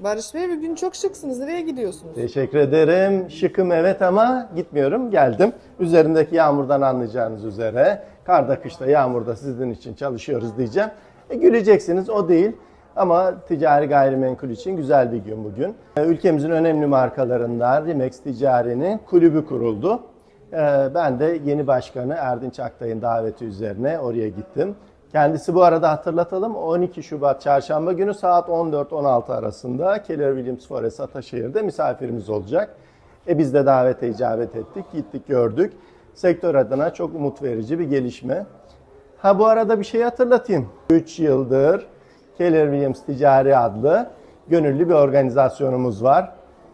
Barış Bey bugün çok şıksınız. Nereye gidiyorsunuz? Teşekkür ederim. Şıkım evet ama gitmiyorum. Geldim. Üzerindeki yağmurdan anlayacağınız üzere. Karda, kışta, yağmurda sizin için çalışıyoruz diyeceğim. E, güleceksiniz o değil. Ama ticari gayrimenkul için güzel bir gün bugün. E, Ülkemizin önemli markalarından Rimex Ticari'nin kulübü kuruldu. E, Ben de yeni başkanı Erdinç Aktay'ın daveti üzerine oraya gittim. Kendisi bu arada hatırlatalım 12 Şubat çarşamba günü saat 14-16 arasında Keller Williams Forest Ataşehir'de misafirimiz olacak. E biz de davete icabet ettik, gittik gördük. Sektör adına çok umut verici bir gelişme. Ha bu arada bir şey hatırlatayım. 3 yıldır Keller Williams Ticari adlı gönüllü bir organizasyonumuz var.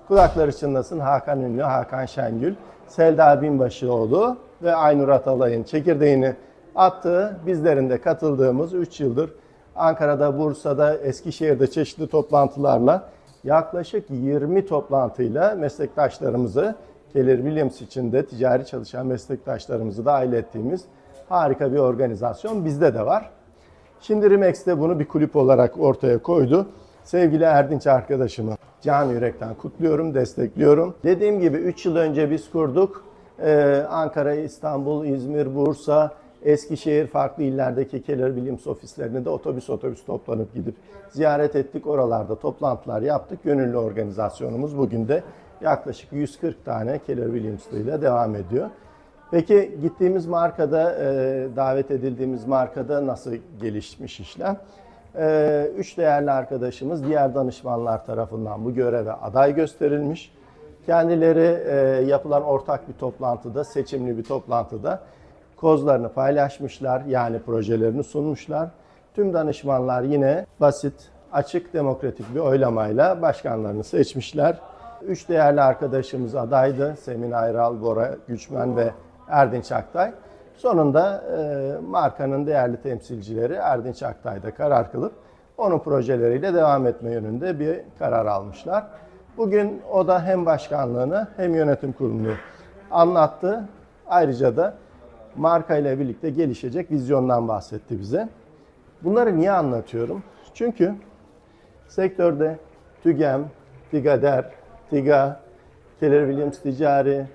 Kulakları çınlasın Hakan Ünlü, Hakan Şengül, Selda Binbaşıoğlu ve Aynur Atalay'ın çekirdeğini attığı, bizlerin de katıldığımız 3 yıldır Ankara'da, Bursa'da, Eskişehir'de çeşitli toplantılarla yaklaşık 20 toplantıyla meslektaşlarımızı Keller Williams için de ticari çalışan meslektaşlarımızı dahil ettiğimiz harika bir organizasyon bizde de var. Şimdi Rimex de bunu bir kulüp olarak ortaya koydu. Sevgili Erdinç arkadaşımı can yürekten kutluyorum, destekliyorum. Dediğim gibi 3 yıl önce biz kurduk. Ee, Ankara, İstanbul, İzmir, Bursa, Eskişehir farklı illerdeki Keller Williams ofislerine de otobüs otobüs toplanıp gidip ziyaret ettik. Oralarda toplantılar yaptık. Gönüllü organizasyonumuz bugün de yaklaşık 140 tane Keller Williams'lı ile devam ediyor. Peki gittiğimiz markada, e, davet edildiğimiz markada nasıl gelişmiş işlem? E, üç değerli arkadaşımız diğer danışmanlar tarafından bu göreve aday gösterilmiş. Kendileri e, yapılan ortak bir toplantıda, seçimli bir toplantıda kozlarını paylaşmışlar, yani projelerini sunmuşlar. Tüm danışmanlar yine basit, açık, demokratik bir oylamayla başkanlarını seçmişler. Üç değerli arkadaşımız adaydı. Semin Ayral, Bora Güçmen ve Erdinç Aktay. Sonunda e, markanın değerli temsilcileri Erdinç Aktay'da karar kılıp onun projeleriyle devam etme yönünde bir karar almışlar. Bugün o da hem başkanlığını hem yönetim kurulunu anlattı. Ayrıca da marka ile birlikte gelişecek vizyondan bahsetti bize. Bunları niye anlatıyorum? Çünkü sektörde TÜGEM, TİGADER, TİGA, Keller Williams Ticari,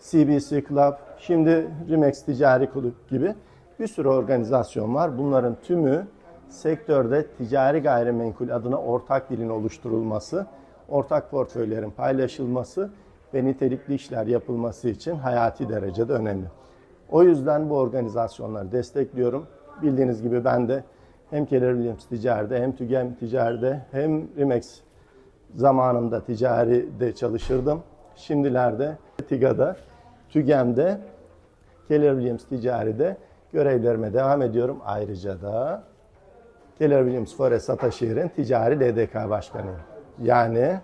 CBC Club, şimdi Rimex Ticari Kulüp gibi bir sürü organizasyon var. Bunların tümü sektörde ticari gayrimenkul adına ortak dilin oluşturulması, ortak portföylerin paylaşılması ve nitelikli işler yapılması için hayati derecede önemli. O yüzden bu organizasyonları destekliyorum. Bildiğiniz gibi ben de hem Keller Williams Ticari'de hem TÜGEM Ticari'de hem Rimex zamanında ticaride çalışırdım. Şimdilerde TİGA'da, TÜGEM'de, Keller Williams Ticari'de görevlerime devam ediyorum. Ayrıca da Keller Williams Forest Ataşehir'in ticari LDK başkanıyım. Yani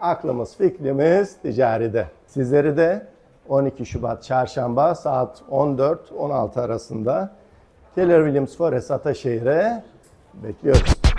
aklımız fikrimiz ticaride. Sizleri de 12 Şubat çarşamba saat 14-16 arasında Keller Williams Forest Ataşehir'e bekliyoruz.